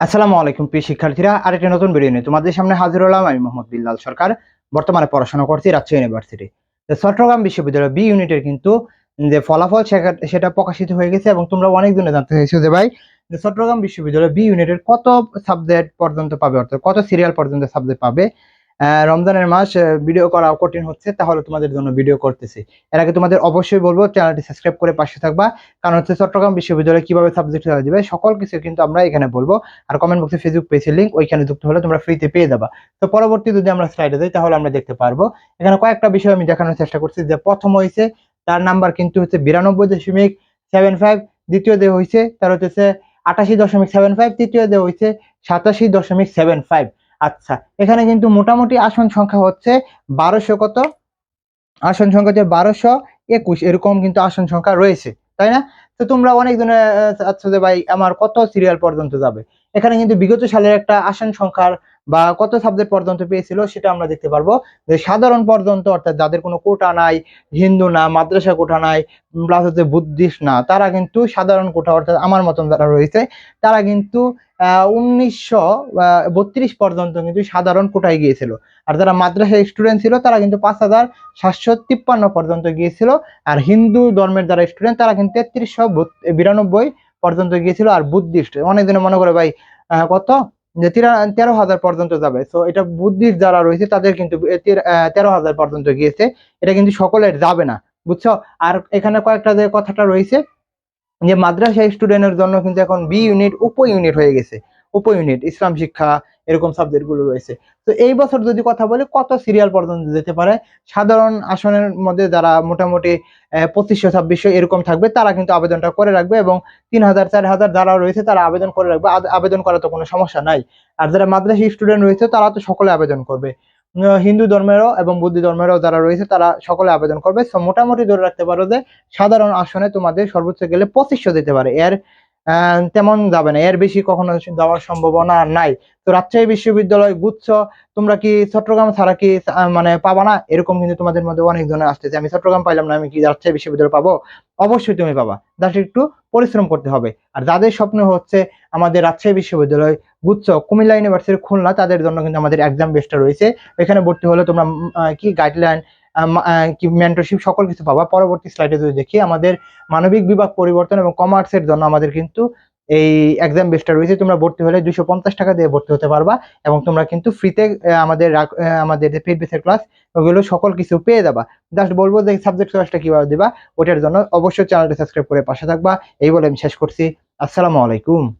আসসালামু আলাইকুম, প্রিয় শিক্ষার্থীরা। আরেকটি নতুন ভিডিও নিয়ে তোমাদের সামনে হাজির হলাম আমি মোহাম্মদ বিল্লাল সরকার। বর্তমানে পড়াশোনা করছি রাজশাহী ইউনিভার্সিটি তো চট্টগ্রাম বিশ্ববিদ্যালয় বি ইউনিটের কিন্তু যে ফলাফল সেটা- প্রকাশিত হয়ে গেছে এবং তোমরা অনেক দিনে জানতে চাইছো যে ভাই, যে চট্টগ্রাম বিশ্ববিদ্যালয় বি ইউনিটের কত সাবজেক্ট পর্যন্ত পাবে? অর্থাৎ কত সিরিয়াল পর্যন্ত সাবজেক্ট পাবে? রমজানের মাস ভিডিও করা কঠিন হচ্ছে, তাহলে তোমাদের জন্য ভিডিও করতেছি। এর আগে তোমাদের অবশ্যই বলব চ্যানেলটি সাবস্ক্রাইব করে পাশে থাকবা। কারণ হচ্ছে চট্টগ্রাম বিশ্ববিদ্যালয়ে কীভাবে সাবজেক্ট দেওয়া যাবে সকল কিছু কিন্তু আমরা এখানে বলব। আর কমেন্ট বক্সে ফেসবুক পেজের লিঙ্ক ওইখানে যুক্ত হলে তোমরা ফ্রিতে পেয়ে যাবা। তো পরবর্তী যদি আমরা স্লাইডে যাই, তাহলে আমরা দেখতে পারব। এখানে কয়েকটা বিষয় আমি দেখানোর চেষ্টা করছি। যে প্রথম হয়েছে তার নাম্বার কিন্তু হচ্ছে বিরানব্বই দশমিক সেভেন ফাইভ দ্বিতীয় দে হয়েছে তার হচ্ছে আটাশি দশমিক সেভেন ফাইভ তৃতীয় দে হয়েছে সাতাশি দশমিক সেভেন ফাইভ আচ্ছা এখানে কিন্তু মোটামুটি আসন সংখ্যা হচ্ছে বারোশো কত? আসন সংখ্যা হচ্ছে বারোশো একুশ, এরকম কিন্তু আসন সংখ্যা রয়েছে, তাই না? তো তোমরা অনেক জনে আচ্ছা যে ভাই, আমার কত সিরিয়াল পর্যন্ত যাবে? এখানে কিন্তু বিগত সালের একটা আসন সংখ্যার বা কত সাবজেক্ট পর্যন্ত পেয়েছিল সেটা আমরা দেখতে পারব। যে সাধারণ পর্যন্ত, অর্থাৎ যাদের কোনো কোটা নাই, হিন্দু না, মাদ্রাসা কোটা নাই প্লাস হচ্ছে বুদ্ধিস্ট না, তারা কিন্তু সাধারণ কোটা, অর্থাৎ আমার মতন যারা রয়েছে, তারা কিন্তু উনিশশো বত্রিশ পর্যন্ত কিন্তু সাধারণ কোটায় গিয়েছিল। আর যারা মাদ্রাসা স্টুডেন্ট ছিল, তারা কিন্তু পাঁচ হাজার সাতশো তিপ্পান্ন পর্যন্ত গিয়েছিল। আর হিন্দু ধর্মের যারা স্টুডেন্ট তারা কিন্তু তেত্রিশশো বিরানব্বই পর্যন্ত গিয়েছিল। আর বুদ্ধিস্ট অনেক দিনে মনে করে ভাই কত? যে তেরো হাজার পর্যন্ত যাবে। তো এটা বুদ্ধির যারা রয়েছে, তাদের কিন্তু তেরো হাজার পর্যন্ত গিয়েছে। এটা কিন্তু সকলের যাবে না, বুঝছ? আর এখানে কয়েকটা যে কথাটা রয়েছে, যে মাদ্রাসা স্টুডেন্টের জন্য কিন্তু এখন বি ইউনিট উপ ইউনিট হয়ে গেছে। উপ ইউনিট ইসলাম শিক্ষা এরকম সাবজেক্টগুলো রয়েছে। তো এই বছর যদি কথা বলি, কত সিরিয়াল পর্যন্ত যেতে পারে? সাধারণ আসনের মধ্যে যারা মোটামুটি পঁচিশশো, ছাব্বিশশো এরকম থাকবে, তারা কিন্তু আবেদনটা করে রাখবে এবং তিন হাজার, চার হাজার যারা রয়েছে, তারা আবেদন করে রাখবে। আবেদন করা তো কোনো সমস্যা নাই। আর যারা মাদ্রাসা স্টুডেন্ট রয়েছে, তারা তো সকলে আবেদন করবে। হিন্দু ধর্মেরও এবং বৌদ্ধ ধর্মেরও যারা রয়েছে, তারা সকলে আবেদন করবে। মোটামুটি ধরে রাখতে পারো যে, সাধারণ আসনে তোমাদের সর্বোচ্চ গেলে পঁচিশশো দিতে পারে। এর তেমন যাবে না। এর বেশি কখনো যাওয়ার সম্ভাবনা নাই। তো রাজশাহী বিশ্ববিদ্যালয় গুচ্ছ, তোমরা কি চট্টগ্রাম ছাড়া কি মানে পাবা না? এরকম কিন্তু তোমাদের মধ্যে অনেক জনের আসতেছে আমি চট্টগ্রাম পাইলাম না, আমি কি রাজশাহী বিশ্ববিদ্যালয় পাবো? অবশ্যই তুমি পাবা। জাস্ট একটু পরিশ্রম করতে হবে। আর যাদের স্বপ্ন হচ্ছে আমাদের রাজশাহী বিশ্ববিদ্যালয় গুচ্ছ, কুমিল্লা ইউনিভার্সিটি খুলনা, তাদের জন্য কিন্তু আমাদের এক্সাম বেসটা রয়েছে। এখানে ভর্তি হলে তোমরা কি গাইডলাইন কি মেন্টরশিপ সকল কিছু পাবা। পরবর্তী স্লাইডে যদি দেখি, আমাদের মানবিক বিভাগ পরিবর্তন এবং কমার্সের জন্য আমাদের কিন্তু এই এক্সাম বেসটা রয়েছে। তোমরা ভর্তি হলে দুশো পঞ্চাশ টাকা দিয়ে ভর্তি হতে পারবা এবং তোমরা কিন্তু ফ্রিতে আমাদের আমাদের যে পেড ক্লাস ওগুলো সকল কিছু পেয়ে যাবা। জাস্ট বলব যে সাবজেক্ট ক্লাসটা কীভাবে দিবা, ওটার জন্য অবশ্যই চ্যানেলটা সাবস্ক্রাইব করে পাশে থাকবা। এই বলে আমি শেষ করছি। আসসালামু আলাইকুম।